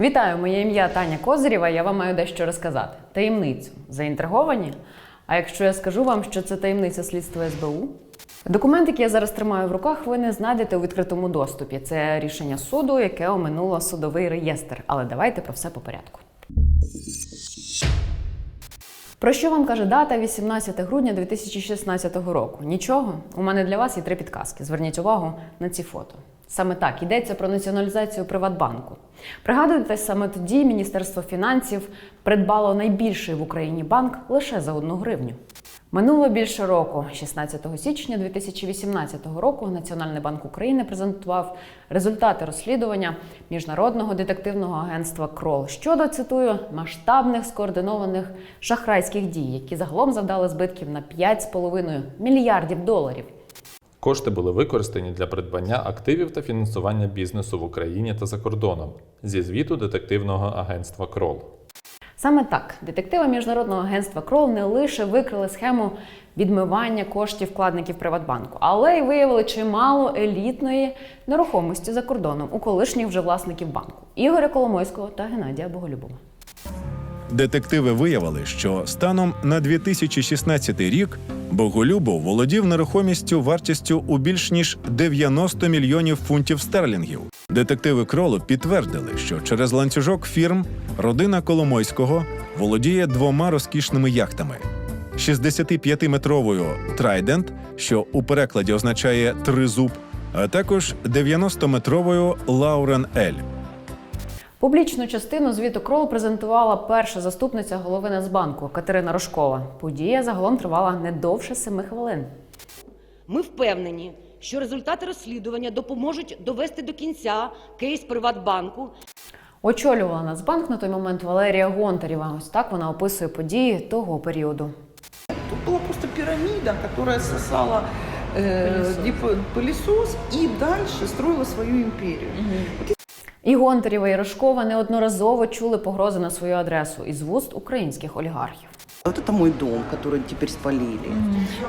Вітаю, моє ім'я Таня Козирєва. Я вам маю дещо розказати. Таємницю. Заінтриговані? А якщо я скажу вам, що це таємниця слідства СБУ? Документ, який я зараз тримаю в руках, ви не знайдете у відкритому доступі. Це рішення суду, яке оминуло судовий реєстр. Але давайте про все по порядку. Про що вам каже дата 18 грудня 2016 року? Нічого. У мене для вас є три підказки. Зверніть увагу на ці фото. Саме так йдеться про націоналізацію Приватбанку. Пригадуєте, саме тоді Міністерство фінансів придбало найбільший в Україні банк лише за одну гривню. Минуло більше року, 16 січня 2018 року, Національний банк України презентував результати розслідування міжнародного детективного агентства Крол щодо цитую масштабних скоординованих шахрайських дій, які загалом завдали збитків на 5,5 мільярдів доларів. Кошти були використані для придбання активів та фінансування бізнесу в Україні та за кордоном зі звіту детективного агентства Крол. Саме так, детективи міжнародного агентства Крол не лише викрили схему відмивання коштів вкладників Приватбанку, але й виявили чимало елітної нерухомості за кордоном у колишніх вже власників банку Ігоря Коломойського та Геннадія Боголюбова. Детективи виявили, що станом на 2016 рік Боголюбов володів нерухомістю вартістю у більш ніж 90 мільйонів фунтів стерлінгів. Детективи Кролу підтвердили, що через ланцюжок фірм родина Коломойського володіє двома розкішними яхтами: 65-метровою Трайдент, що у перекладі означає тризуб, а також 90-метровою Лаурен Ель. Публічну частину звіту Крол презентувала перша заступниця голови Нацбанку Катерина Рожкова. Подія загалом тривала не довше семи хвилин. Ми впевнені, що результати розслідування допоможуть довести до кінця кейс Приватбанку Очолювала Нацбанк на той момент Валерія Гонтарєва. Ось так вона описує події того періоду. Тут была просто пирамида, которая сосала э, дип- пылесос и дальше строила свою империю. І Гонтарєва і Рожкова неодноразово чули погрози на свою адресу із вуст українських олігархів. Вот это мой дом, который теперь спалили.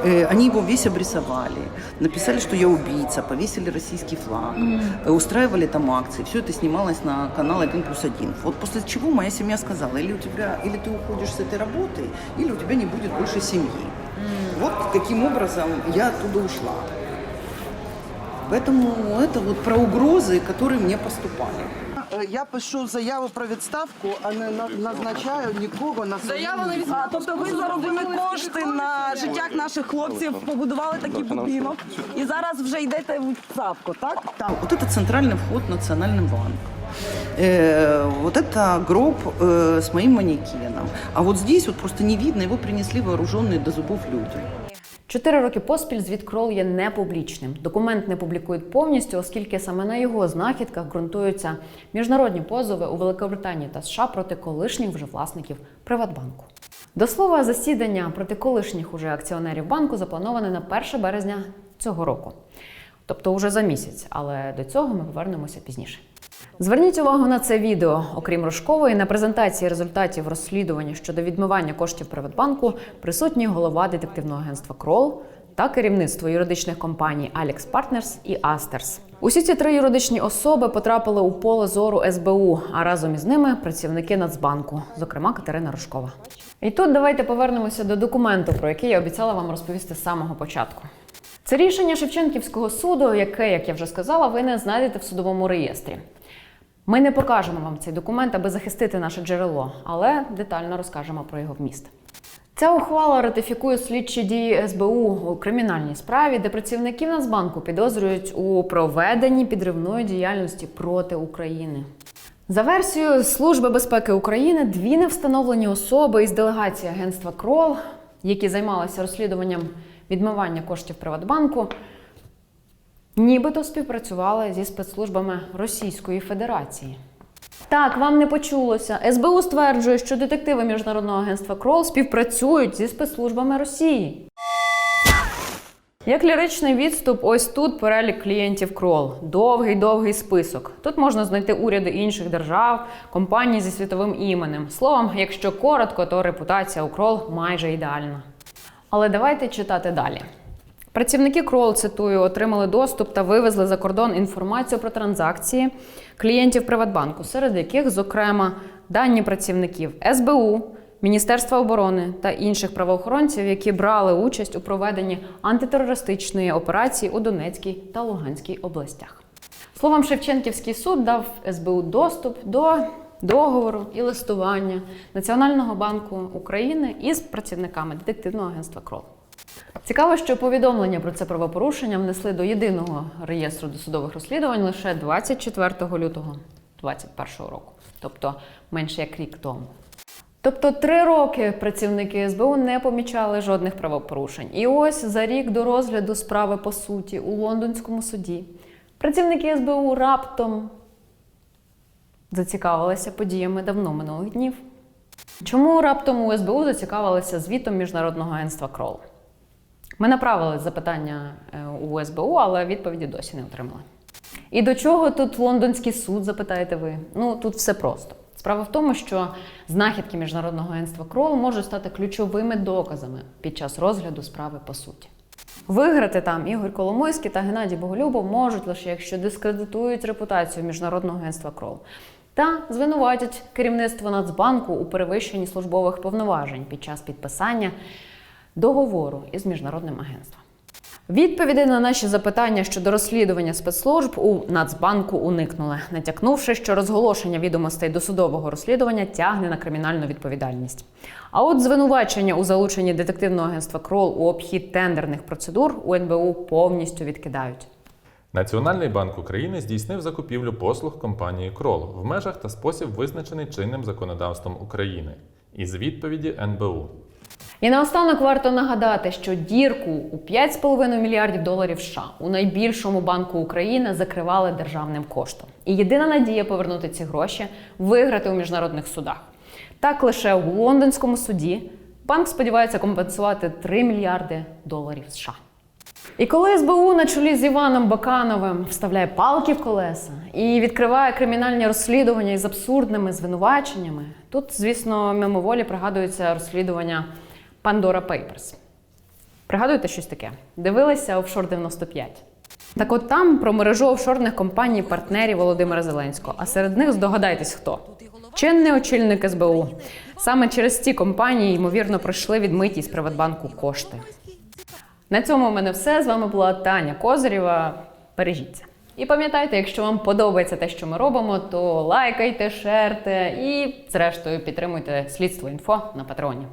Э, они его весь обрисовали, написали, что я убийца, повесили российский флаг, э, устраивали там акции. Все это снималось на канал 1 плюс 1. Вот после чего моя семья сказала, или у тебя, или ты уходишь с этой работы, или у тебя не будет больше семьи. Вот каким образом я оттуда ушла. Поэтому это вот про угрозы, которые мне поступали. Е, Я пишу заяву про відставку, а не на- назначаю нікого на свою Заяву на місце. А, тобто ви заробили кошти на життях наших хлопців, побудували такий будинок і зараз вже йдете в відставку, так? Там, вот это центральный вход в Национальный банк. Э, вот это гроб э, с моим манекеном. А вот здесь вот просто не видно, его принесли вооруженные до зубов люди. Чотири роки поспіль звіт Крол є непублічним. Документ не публікують повністю, оскільки саме на його знахідках ґрунтуються міжнародні позови у Великобританії та США проти колишніх вже власників Приватбанку. До слова, засідання проти колишніх уже акціонерів банку заплановане на 1 березня цього року, тобто уже за місяць, але до цього ми повернемося пізніше. Зверніть увагу на це відео. Окрім Рожкової, на презентації результатів розслідування щодо відмивання коштів Приватбанку присутній голова детективного агентства Крол та керівництво юридичних компаній Alex Partners і Asтерс. Усі ці три юридичні особи потрапили у поле зору СБУ, а разом із ними працівники Нацбанку, зокрема Катерина Рожкова. І тут давайте повернемося до документу, про який я обіцяла вам розповісти з самого початку. Це рішення Шевченківського суду, яке, як я вже сказала, ви не знайдете в судовому реєстрі. Ми не покажемо вам цей документ, аби захистити наше джерело, але детально розкажемо про його вміст. Ця ухвала ратифікує слідчі дії СБУ у кримінальній справі, де працівників Нацбанку підозрюють у проведенні підривної діяльності проти України. За версією Служби безпеки України, дві невстановлені особи із делегації агентства Крол, які займалися розслідуванням відмивання коштів Приватбанку, нібито співпрацювали зі спецслужбами Російської Федерації. Так, вам не почулося. СБУ стверджує, що детективи міжнародного агентства Крол співпрацюють зі спецслужбами Росії. Як ліричний відступ, ось тут перелік клієнтів Крол. Довгий довгий список. Тут можна знайти уряди інших держав, компаній зі світовим іменем. Словом, якщо коротко, то репутація у Крол майже ідеальна. Але давайте читати далі. Працівники Крол, цитую, отримали доступ та вивезли за кордон інформацію про транзакції клієнтів Приватбанку, серед яких, зокрема, дані працівників СБУ, Міністерства оборони та інших правоохоронців, які брали участь у проведенні антитерористичної операції у Донецькій та Луганській областях. Словом, Шевченківський суд дав СБУ доступ до договору і листування Національного банку України із працівниками детективного агентства Крол. Цікаво, що повідомлення про це правопорушення внесли до єдиного реєстру досудових розслідувань лише 24 лютого 2021 року, тобто менше як рік тому. Тобто три роки працівники СБУ не помічали жодних правопорушень. І ось за рік до розгляду справи по суті у лондонському суді працівники СБУ раптом зацікавилися подіями давно минулих днів. Чому раптом у СБУ зацікавилися звітом міжнародного агентства Крол? Ми направили запитання е, у СБУ, але відповіді досі не отримали. І до чого тут лондонський суд, запитаєте ви? Ну тут все просто. Справа в тому, що знахідки міжнародного агентства Крол можуть стати ключовими доказами під час розгляду справи по суті. Виграти там Ігор Коломойський та Геннадій Боголюбов можуть лише якщо дискредитують репутацію міжнародного агентства Крол та звинуватять керівництво Нацбанку у перевищенні службових повноважень під час підписання договору із міжнародним агентством. Відповіді на наші запитання щодо розслідування спецслужб у Нацбанку уникнули, натякнувши, що розголошення відомостей досудового розслідування тягне на кримінальну відповідальність. А от звинувачення у залученні детективного агентства Крол у обхід тендерних процедур у НБУ повністю відкидають. Національний банк України здійснив закупівлю послуг компанії Крол в межах та спосіб, визначений чинним законодавством України. Із відповіді НБУ. І наостанок варто нагадати, що дірку у 5,5 мільярдів доларів США у найбільшому банку України закривали державним коштом. І єдина надія повернути ці гроші виграти у міжнародних судах. Так лише у лондонському суді банк сподівається компенсувати 3 мільярди доларів США. І коли СБУ на чолі з Іваном Бакановим вставляє палки в колеса і відкриває кримінальні розслідування із абсурдними звинуваченнями, тут, звісно, мимоволі пригадується розслідування Pandora Papers. Пригадуєте щось таке? Дивилися офшор 95. Так от там про мережу офшорних компаній партнерів Володимира Зеленського. А серед них здогадайтесь хто? Чинний очільник СБУ. Саме через ці компанії, ймовірно, пройшли відмиті з Приватбанку кошти. На цьому у мене все. З вами була Таня Козирєва. Бережіться. І пам'ятайте, якщо вам подобається те, що ми робимо, то лайкайте, шерте і, зрештою, підтримуйте слідство інфо на патреоні.